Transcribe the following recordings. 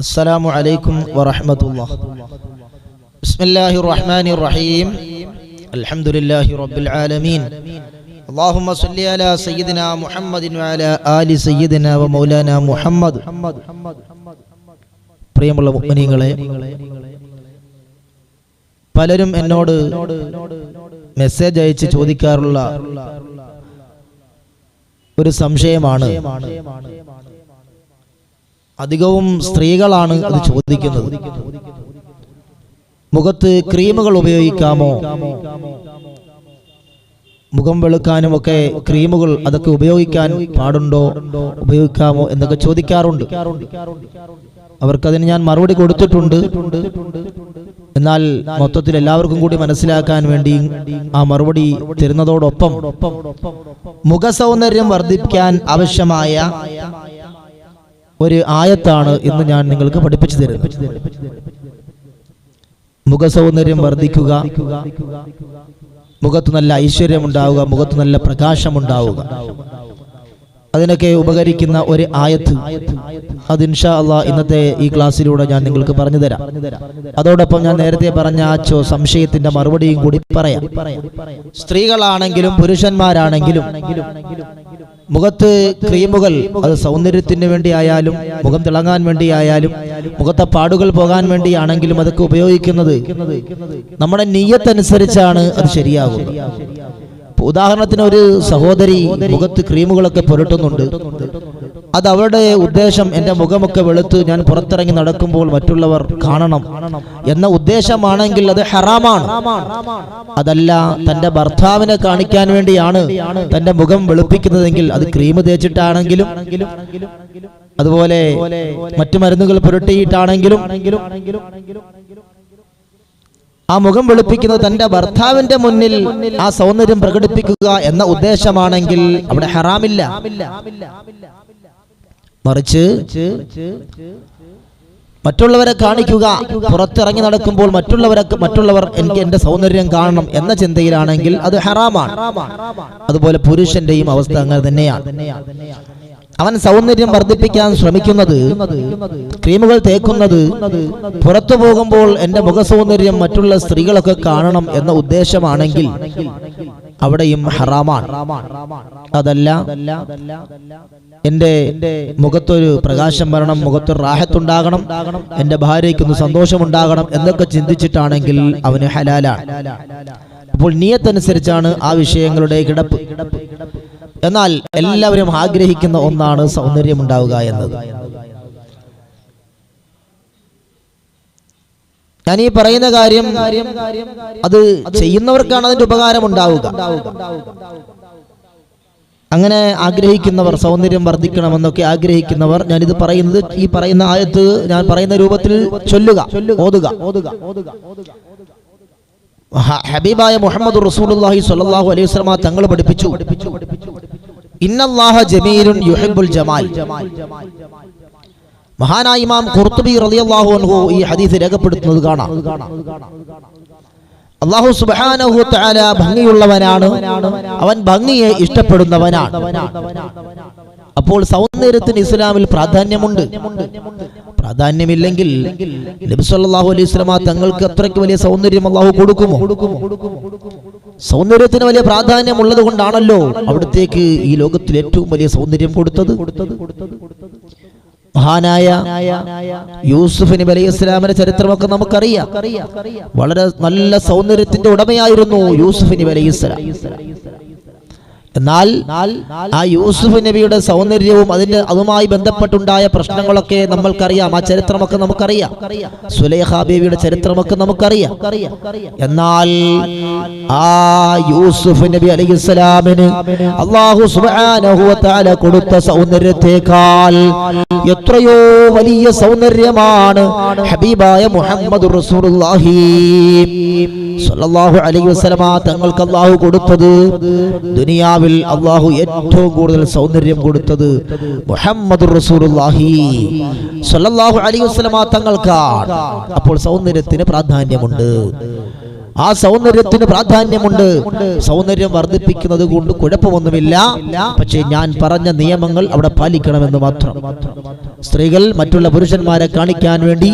السلام عليكم ورحمة الله بسم الله الرحمن الرحيم الحمد لله رب العالمين اللهم صل على سيدنا محمد وعلى آل سيدنا ومولانا محمد പ്രിയമുള്ള മുഅ്മിനീങ്ങളെ പലരും എന്നോട് മെസ്സേജ് അയച്ച് ചോദിക്കാറുള്ള ഒരു സംശയമാണ് അധികവും സ്ത്രീകളാണ് അത് ചോദിക്കുന്നത്. മുഖത്ത് ക്രീമുകൾ ഉപയോഗിക്കാമോ? മുഖം വെളുക്കാനും ഒക്കെ ക്രീമുകൾ അതൊക്കെ ഉപയോഗിക്കാൻ പാടുണ്ടോ? ഉപയോഗിക്കാമോ എന്നൊക്കെ ചോദിക്കാറുണ്ട്. അവർക്കതിന് ഞാൻ മറുപടി കൊടുത്തിട്ടുണ്ട്. എന്നാൽ മൊത്തത്തിൽ എല്ലാവർക്കും കൂടി മനസ്സിലാക്കാൻ വേണ്ടി ആ മറുപടി തരുന്നതോടൊപ്പം മുഖസൗന്ദര്യം വർദ്ധിപ്പിക്കാൻ ആവശ്യമായ ഒരു ആയത്താണ് ഇന്ന് ഞാൻ നിങ്ങൾക്ക് പഠിപ്പിച്ചു തരുന്നത് മുഖസൗന്ദര്യം വർദ്ധിക്കുക. മുഖത്ത് നല്ല ഐശ്വര്യം ഉണ്ടാവുക. മുഖത്ത് നല്ല പ്രകാശം ഉണ്ടാവുക. അതിനൊക്കെ ഉപകരിക്കുന്ന ഒരു ആയത്ത്. അത് ഇൻഷാ അള്ളാ ഇന്നത്തെ ഈ ക്ലാസ്സിലൂടെ ഞാൻ നിങ്ങൾക്ക് പറഞ്ഞു തരാം അതോടൊപ്പം ഞാൻ നേരത്തെ പറഞ്ഞ ആ ചോ സംശയത്തിന്റെ മറുപടിയും കൂടി പറയാം. സ്ത്രീകളാണെങ്കിലും പുരുഷന്മാരാണെങ്കിലും മുഖത്ത് ക്രീമുകൾ അത് സൗന്ദര്യത്തിന് വേണ്ടിയായാലും മുഖം തിളങ്ങാൻ വേണ്ടിയായാലും മുഖത്തെ പാടുകൾ പോകാൻ വേണ്ടിയാണെങ്കിലും അതൊക്കെ ഉപയോഗിക്കുന്നത് നമ്മുടെ നീയത്തനുസരിച്ചാണ് അത് ശരിയാകുന്നത്. ഉദാഹരണത്തിന് ഒരു സഹോദരി മുഖത്ത് ക്രീമുകളൊക്കെ പുരട്ടുന്നുണ്ട്. അത് അവരുടെ ഉദ്ദേശം എന്റെ മുഖമൊക്കെ വെളുത്ത് ഞാൻ പുറത്തിറങ്ങി നടക്കുമ്പോൾ മറ്റുള്ളവർ കാണണം എന്ന ഉദ്ദേശമാണെങ്കിൽ അത് ഹറാമാണ്. അതല്ല തന്റെ ഭർത്താവിനെ കാണിക്കാൻ വേണ്ടിയാണ് തന്റെ മുഖം വെളുപ്പിക്കുന്നതെങ്കിൽ അത് ക്രീം തേച്ചിട്ടാണെങ്കിലും അതുപോലെ മറ്റു മരുന്നുകൾ പുരട്ടിയിട്ടാണെങ്കിലും ആ മുഖം വെളുപ്പിക്കുന്നത് തന്റെ ഭർത്താവിന്റെ മുന്നിൽ ആ സൗന്ദര്യം പ്രകടിപ്പിക്കുക എന്ന ഉദ്ദേശമാണെങ്കിൽ അവിടെ ഹറാമില്ല. മറിച്ച് മറ്റുള്ളവരെ കാണിക്കുക പുറത്തിറങ്ങി നടക്കുമ്പോൾ മറ്റുള്ളവരെ മറ്റുള്ളവർ എനിക്ക് എന്റെ സൗന്ദര്യം കാണണം എന്ന ചിന്തയിലാണെങ്കിൽ അത് ഹറാമാണ്. അതുപോലെ പുരുഷന്റെയും അവസ്ഥ അങ്ങനെ തന്നെയാണ്. അവൻ സൗന്ദര്യം വർദ്ധിപ്പിക്കാൻ ശ്രമിക്കുന്നത് ക്രീമുകൾ തേക്കുന്നത് പുറത്തു പോകുമ്പോൾ എന്റെ മുഖസൗന്ദര്യം മറ്റുള്ള സ്ത്രീകളൊക്കെ കാണണം എന്ന ഉദ്ദേശമാണെങ്കിൽ അവിടെയും ഹറാമാണ്. അതല്ല എന്റെ മുഖത്തൊരു പ്രകാശം വരണം മുഖത്തൊരു റാഹത്തുണ്ടാകണം എന്റെ ഭാര്യയ്ക്കൊന്ന് സന്തോഷമുണ്ടാകണം എന്നൊക്കെ ചിന്തിച്ചിട്ടാണെങ്കിൽ അവന് ഹലാലാണ് അപ്പോൾ നിയത്തനുസരിച്ചാണ് ആ വിഷയങ്ങളുടെ കിടപ്പ്. എന്നാൽ എല്ലാവരും ആഗ്രഹിക്കുന്ന ഒന്നാണ് സൗന്ദര്യം ഉണ്ടാവുക എന്നത്. ഞാൻ ഈ പറയുന്ന കാര്യം അത് ചെയ്യുന്നവർക്കാണ് അതിന്റെ ഉപകാരം ഉണ്ടാവുക. അങ്ങനെ ആഗ്രഹിക്കുന്നവർ സൗന്ദര്യം വർദ്ധിക്കണമെന്നൊക്കെ ആഗ്രഹിക്കുന്നവർ ഞാനിത് പറയുന്നത് ഈ പറയുന്ന ആയത്ത് ഞാൻ പറയുന്ന രൂപത്തിൽ ചൊല്ലുക ഓതുക. ഹബീബായ മുഹമ്മദ് സ്വല്ലല്ലാഹു അലൈഹി വസല്ലമ തങ്ങൾ പഠിപ്പിച്ചു. ഇന്നല്ലാഹ ജമീലുൻ ജമാൽ. മഹാനായ ഇമാം ഖുർത്തുബി റളിയല്ലാഹു അൻഹു ഈ ഹദീസ് രേഖപ്പെടുത്തുന്നത് കാണാം. അള്ളാഹു സുബ്ഹാനഹു തആല ഭംഗിയുള്ളവനാണ്. അവൻ ഭംഗിയെ ഇഷ്ടപ്പെടുന്നവനാണ്. അപ്പോൾ സൗന്ദര്യത്തിന് ഇസ്ലാമിൽ പ്രാധാന്യമുണ്ട്. പ്രാധാന്യമില്ലെങ്കിൽ നബി സല്ലല്ലാഹു അലൈഹി വസല്ലമ തങ്ങൾക്ക് അത്രയ്ക്ക് വലിയ സൗന്ദര്യം അള്ളാഹു കൊടുക്കുമോ? സൗന്ദര്യത്തിന് വലിയ പ്രാധാന്യം ഉള്ളത് കൊണ്ടാണല്ലോ അവിടത്തേക്ക് ഈ ലോകത്തിൽ ഏറ്റവും വലിയ സൗന്ദര്യം കൊടുത്തത്. മഹാനായ യൂസുഫ് നബി അലൈഹി ഇസ്ലാമിന്റെ ചരിത്രമൊക്കെ നമുക്കറിയാം. വളരെ നല്ല സൗന്ദര്യത്തിന്റെ ഉടമയായിരുന്നു യൂസുഫ് നബി അലൈഹി ഇസ്ലാം എന്നാൽ ആ യൂസുഫ് നബിയുടെ സൗന്ദര്യവും അതിന്റെ അതുമായി ബന്ധപ്പെട്ടുണ്ടായ പ്രശ്നങ്ങളൊക്കെ നമ്മൾക്കറിയാം. ആ ചരിത്രമൊക്കെ നമുക്കറിയാം. സുലൈഹ ബേബിയുടെ ചരിത്രമൊക്കെ നമുക്കറിയാം. എന്നാൽ ആ യൂസുഫ് നബി അലൈഹി സ്വലാമിന് അള്ളാഹു സുബ്ഹാനഹു വ കൊടുത്ത സൗന്ദര്യത്തെക്കാൾ എത്രയോ വലിയ സൗന്ദര്യമാണ് ഹബീബായ മുഹമ്മദ് റസൂലുള്ളാഹി അലൈഹി വസല്ലമ തങ്ങൾക്ക് അള്ളാഹു കൊടുത്തത്. ദുനിയാവിൽ അള്ളാഹു ഏറ്റവും കൂടുതൽ സൗന്ദര്യം കൊടുത്തത് മുഹമ്മദ് അലൈഹി തങ്ങൾക്കാണ്. അപ്പോൾ സൗന്ദര്യത്തിന് പ്രാധാന്യമുണ്ട്. ആ സൗന്ദര്യത്തിന് പ്രാധാന്യമുണ്ട്. സൗന്ദര്യം വർദ്ധിപ്പിക്കുന്നത് കൊണ്ട് കുഴപ്പമൊന്നുമില്ല. പക്ഷേ ഞാൻ പറഞ്ഞ നിയമങ്ങൾ അവിടെ പാലിക്കണമെന്ന് മാത്രം. സ്ത്രീകൾ മറ്റുള്ള പുരുഷന്മാരെ കാണിക്കാൻ വേണ്ടി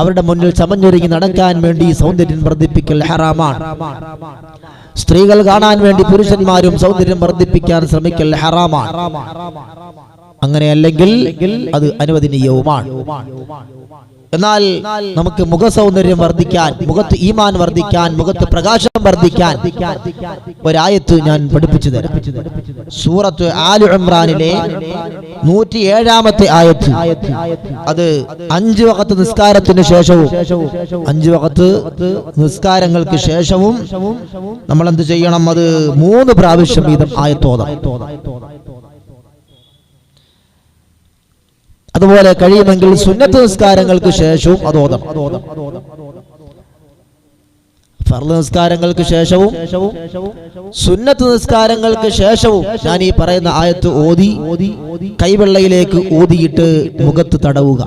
അവരുടെ മുന്നിൽ ചമഞ്ഞൊരുങ്ങി നടക്കാൻ വേണ്ടി സൗന്ദര്യം വർദ്ധിപ്പിക്കൽ ഹറാമാണ്. സ്ത്രീകൾ കാണാൻ വേണ്ടി പുരുഷന്മാരും സൗന്ദര്യം വർദ്ധിപ്പിക്കാൻ ശ്രമിക്കൽ ഹറാമാണ്. അങ്ങനെയല്ലെങ്കിൽ അത് അനുവദനീയവുമാണ്. എന്നാൽ നമുക്ക് മുഖ സൗന്ദര്യം വർദ്ധിക്കാൻ മുഖത്ത് ഈമാൻ വർദ്ധിക്കാൻ മുഖത്ത് പ്രകാശം വർദ്ധിക്കാൻ ഒരായത്ത് ഞാൻ പഠിപ്പിച്ചു തരാം. സൂറത്ത് ആലു ഇമ്രാനിലെ നൂറ്റി ഏഴാമത്തെ ആയത്ത്. അത് അഞ്ച് വകത്ത് നിസ്കാരത്തിന് ശേഷവും അഞ്ച് വകത്ത് നിസ്കാരങ്ങൾക്ക് ശേഷവും നമ്മൾ എന്ത് ചെയ്യണം? അത് മൂന്ന് പ്രാവശ്യം വീതം ആയത്തോതാം. അതുപോലെ കഴിയുമെങ്കിൽ സുന്നത്ത് നിസ്കാരങ്ങൾക്ക് ശേഷവും അത് ഓതണം. നിസ്കാരങ്ങൾക്ക് ശേഷവും സുന്നത്ത് നിസ്കാരങ്ങൾക്ക് ശേഷവും ഞാൻ ഈ പറയുന്ന ആയത്ത് ഓതി കൈവെള്ളയിലേക്ക് ഓതിയിട്ട് മുഖത്ത് തടവുക.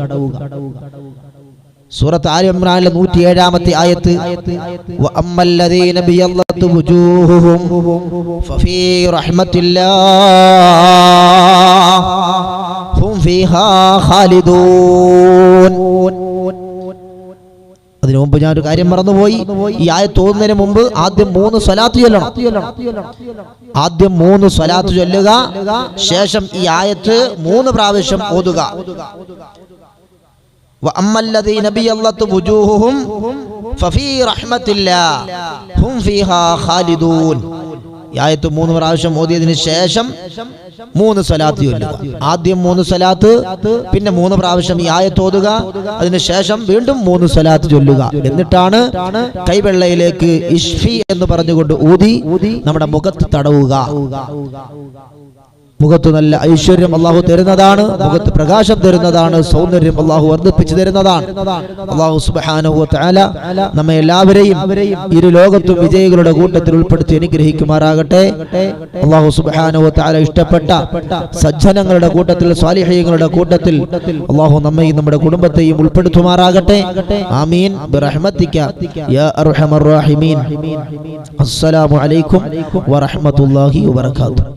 സൂറത്ത് ആലി നൂറ്റി ഏഴാമത്തെ ആയത്ത് വഅമ്മല്ലദീന അതിനു മുമ്പ് ഞാൻ ഒരു കാര്യം മറന്നുപോയി. ഈ ആയ തോന്നുന്നതിന് മുമ്പ് ആദ്യം മൂന്ന് സ്വലാത്ത് ചൊല്ലണം. ആദ്യം മൂന്ന് സ്വലാത്ത് ചൊല്ലുക ശേഷം ഈ ആയത്ത് മൂന്ന് പ്രാവശ്യം ഓതുക ും. ഫഫീ റഹ്മത്തില്ല ഹും ഫീഹാ ഖാലിദൂൻ. ആയത്ത് മൂന്ന് പ്രാവശ്യം ഓതിയതിനു ശേഷം മൂന്ന് സ്വലാത്ത് ചൊല്ലുക. ആദ്യം മൂന്ന് സ്വലാത്ത് പിന്നെ മൂന്ന് പ്രാവശ്യം ഈ ആയത്ത് ഓതുക. അതിനുശേഷം വീണ്ടും മൂന്ന് സ്വലാത്ത് ചൊല്ലുക. എന്നിട്ടാണ് കൈവെള്ളയിലേക്ക് ഇഷ്ഫി എന്ന് പറഞ്ഞുകൊണ്ട് ഊതി നമ്മുടെ മുഖത്ത് തടവുക. മുഖത്ത് നല്ല ഐശ്വര്യം അള്ളാഹു തരുന്നതാണ് മുഖത്ത് പ്രകാശം തരുന്നതാണ് സൗന്ദര്യം അള്ളാഹു വർദ്ധിപ്പിച്ചു തരുന്നതാണ്. അള്ളാഹു സുബാനുഹു തആല നമ്മെ എല്ലാവരെയും ഇരു ലോകത്തും വിജയികളുടെ കൂട്ടത്തിൽ ഉൾപ്പെടുത്തി അനുഗ്രഹിക്കുമാറാകട്ടെ. അള്ളാഹു സുബാനുഹു തആല ഇഷ്ടപ്പെട്ട സജ്ജനങ്ങളുടെ കൂട്ടത്തിൽ സ്വാലിഹ്യങ്ങളുടെ കൂട്ടത്തിൽ അള്ളാഹു നമ്മയും നമ്മുടെ കുടുംബത്തെയും ഉൾപ്പെടുത്തുമാറാകട്ടെ. ആമീൻ. അസ്സലാമു അലൈക്കും വറഹ്മത്തുള്ളാഹി വബറകാതുഹു.